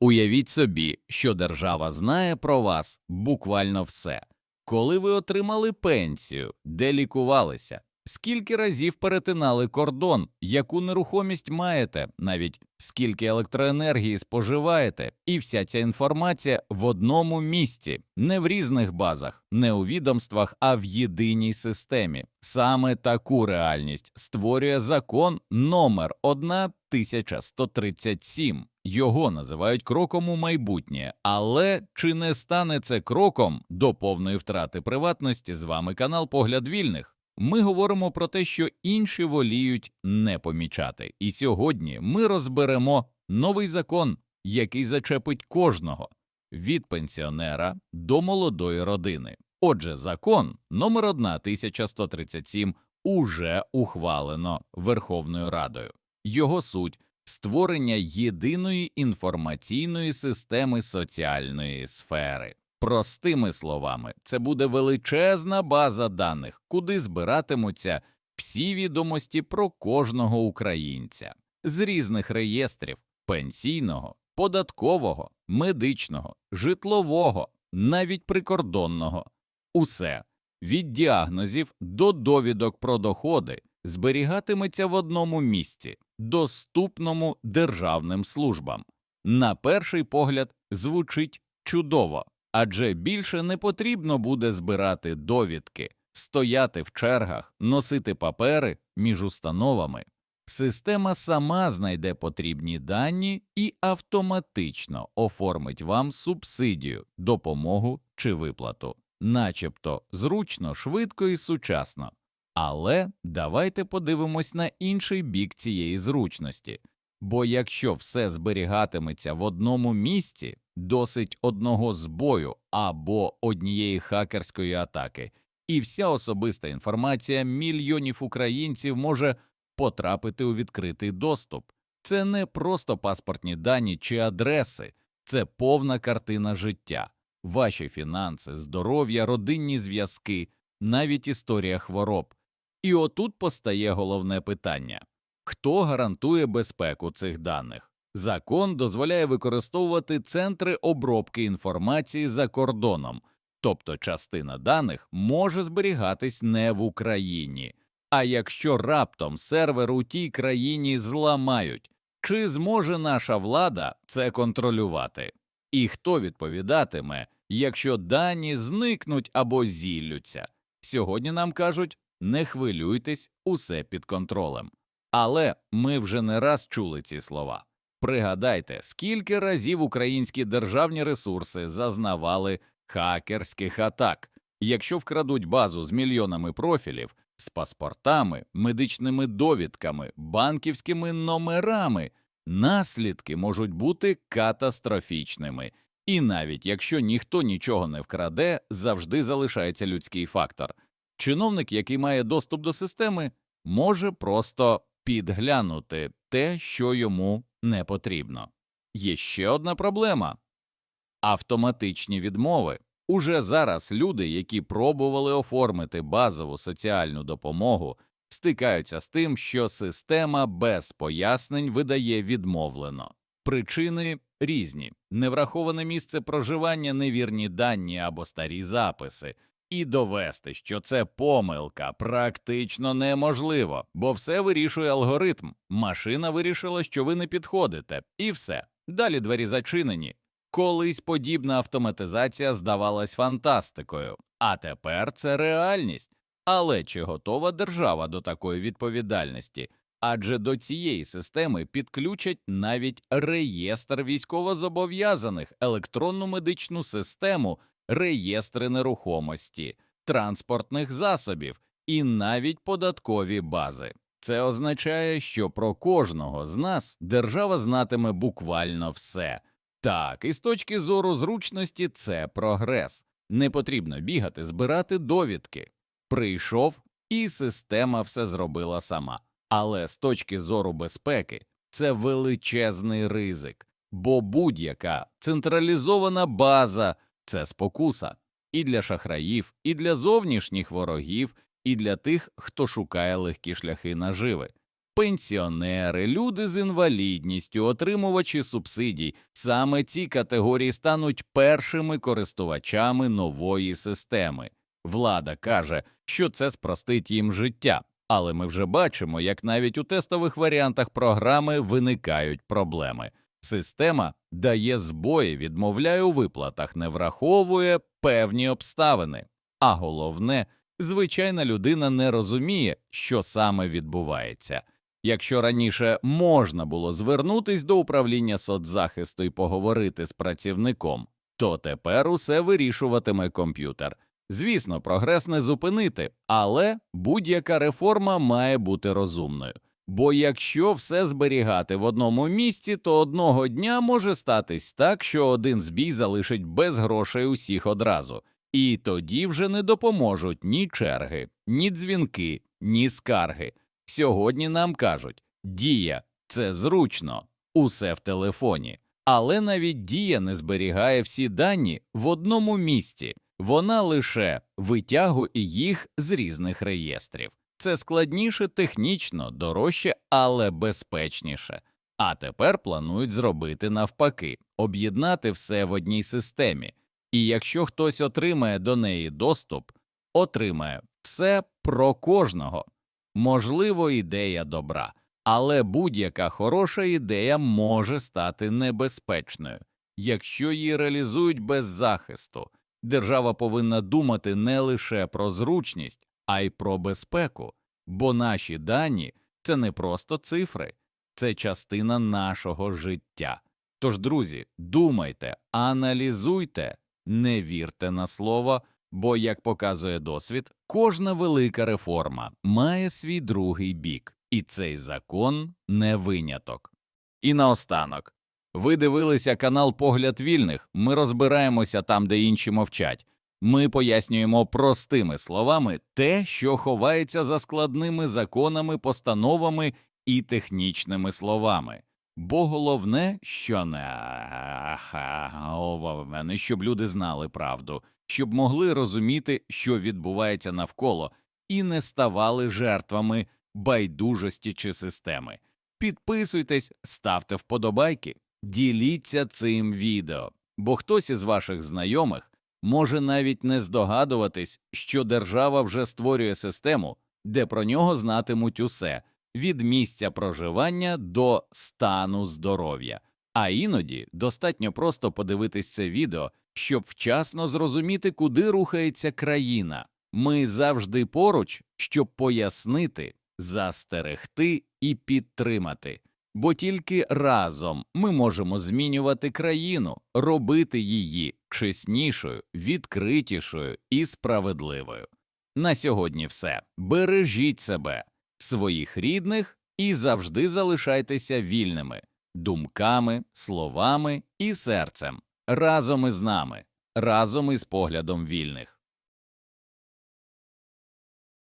Уявіть собі, що держава знає про вас буквально все. Коли ви отримали пенсію, де лікувалися, скільки разів перетинали кордон, яку нерухомість маєте, навіть скільки електроенергії споживаєте, і вся ця інформація в одному місці, не в різних базах, не у відомствах, а в єдиній системі. Саме таку реальність створює закон номер 1137. Його називають кроком у майбутнє, але чи не стане це кроком до повної втрати приватності? З вами канал Погляд Вільних. Ми говоримо про те, що інші воліють не помічати. І сьогодні ми розберемо новий закон, який зачепить кожного від пенсіонера до молодої родини. Отже, закон номер 1137 уже ухвалено Верховною Радою. Його суть створення єдиної інформаційної системи соціальної сфери. Простими словами, це буде величезна база даних, куди збиратимуться всі відомості про кожного українця з різних реєстрів пенсійного, податкового, медичного, житлового, навіть прикордонного. Усе від діагнозів до довідок про доходи зберігатиметься в одному місці, доступному державним службам. На перший погляд звучить чудово, адже більше не потрібно буде збирати довідки, стояти в чергах, носити папери між установами. Система сама знайде потрібні дані і автоматично оформить вам субсидію, допомогу чи виплату, начебто зручно, швидко і сучасно. Але давайте подивимось на інший бік цієї зручності. Бо якщо все зберігатиметься в одному місці, досить одного збою або однієї хакерської атаки, і вся особиста інформація мільйонів українців може потрапити у відкритий доступ. Це не просто паспортні дані чи адреси, це повна картина життя, ваші фінанси, здоров'я, родинні зв'язки, навіть історія хвороб. І отут постає головне питання хто гарантує безпеку цих даних? Закон дозволяє використовувати центри обробки інформації за кордоном, тобто частина даних може зберігатись не в Україні. А якщо раптом сервер у тій країні зламають, чи зможе наша влада це контролювати? І хто відповідатиме, якщо дані зникнуть або зіллються? Сьогодні нам кажуть не хвилюйтесь, усе під контролем. Але ми вже не раз чули ці слова. Пригадайте, скільки разів українські державні ресурси зазнавали хакерських атак. Якщо вкрадуть базу з мільйонами профілів, з паспортами, медичними довідками, банківськими номерами, наслідки можуть бути катастрофічними. І навіть якщо ніхто нічого не вкраде, завжди залишається людський фактор. Чиновник, який має доступ до системи, може просто підглянути те, що йому не потрібно. Є ще одна проблема автоматичні відмови. Уже зараз люди, які пробували оформити базову соціальну допомогу, стикаються з тим, що система без пояснень видає відмовлено. Причини різні невраховане місце проживання, невірні дані або старі записи, і довести, що це помилка, практично неможливо, бо все вирішує алгоритм. Машина вирішила, що ви не підходите, і все. Далі двері зачинені. Колись подібна автоматизація здавалась фантастикою, а тепер це реальність. Але чи готова держава до такої відповідальності? Адже до цієї системи підключать навіть реєстр військовозобов'язаних, електронну медичну систему, реєстри нерухомості, транспортних засобів і навіть податкові бази. Це означає, що про кожного з нас держава знатиме буквально все. Так, і з точки зору зручності це прогрес. Не потрібно бігати, збирати довідки. Прийшов, і система все зробила сама. Але з точки зору безпеки це величезний ризик, бо будь-яка централізована база це спокуса і для шахраїв, і для зовнішніх ворогів, і для тих, хто шукає легкі шляхи наживи. пенсіонери, люди з інвалідністю, отримувачі субсидій. Саме ці категорії стануть першими користувачами нової системи. Влада каже, що це спростить їм життя, але ми вже бачимо, як навіть у тестових варіантах програми виникають проблеми. Система дає збої, відмовляє у виплатах, не враховує певні обставини. А головне, звичайна людина не розуміє, що саме відбувається. Якщо раніше можна було звернутись до управління соцзахисту і поговорити з працівником, то тепер усе вирішуватиме комп'ютер. Звісно, прогрес не зупинити, але будь-яка реформа має бути розумною. Бо якщо все зберігати в одному місці, то одного дня може статись так, що один збій залишить без грошей усіх одразу, і тоді вже не допоможуть ні черги, ні дзвінки, ні скарги. Сьогодні нам кажуть дія це зручно, усе в телефоні, але навіть дія не зберігає всі дані в одному місці, вона лише витягує їх з різних реєстрів. Це складніше технічно, дорожче, але безпечніше. А тепер планують зробити навпаки, об'єднати все в одній системі. І якщо хтось отримає до неї доступ, отримає все про кожного. Можливо, ідея добра, але будь-яка хороша ідея може стати небезпечною, якщо її реалізують без захисту. Держава повинна думати не лише про зручність, а й про безпеку, бо наші дані це не просто цифри, це частина нашого життя. Тож, друзі, думайте, аналізуйте, не вірте на слово, бо, як показує досвід, кожна велика реформа має свій другий бік, і цей закон не виняток. І наостанок. Ви дивилися канал Погляд вільних. Ми розбираємося там, де інші мовчать. Ми пояснюємо простими словами те, що ховається за складними законами, постановами і технічними словами. Бо головне, що не щоб люди знали правду, щоб могли розуміти, що відбувається навколо, і не ставали жертвами байдужості чи системи. Підписуйтесь, ставте вподобайки, діліться цим відео, бо хтось із ваших знайомих може навіть не здогадуватись, що держава вже створює систему, де про нього знатимуть усе від місця проживання до стану здоров'я. А іноді достатньо просто подивитись це відео, щоб вчасно зрозуміти, куди рухається країна. Ми завжди поруч, щоб пояснити, застерегти і підтримати. Бо тільки разом ми можемо змінювати країну, робити її чеснішою, відкритішою і справедливою. На сьогодні все. Бережіть себе, своїх рідних і завжди залишайтеся вільними думками, словами і серцем разом із нами, разом із поглядом вільних.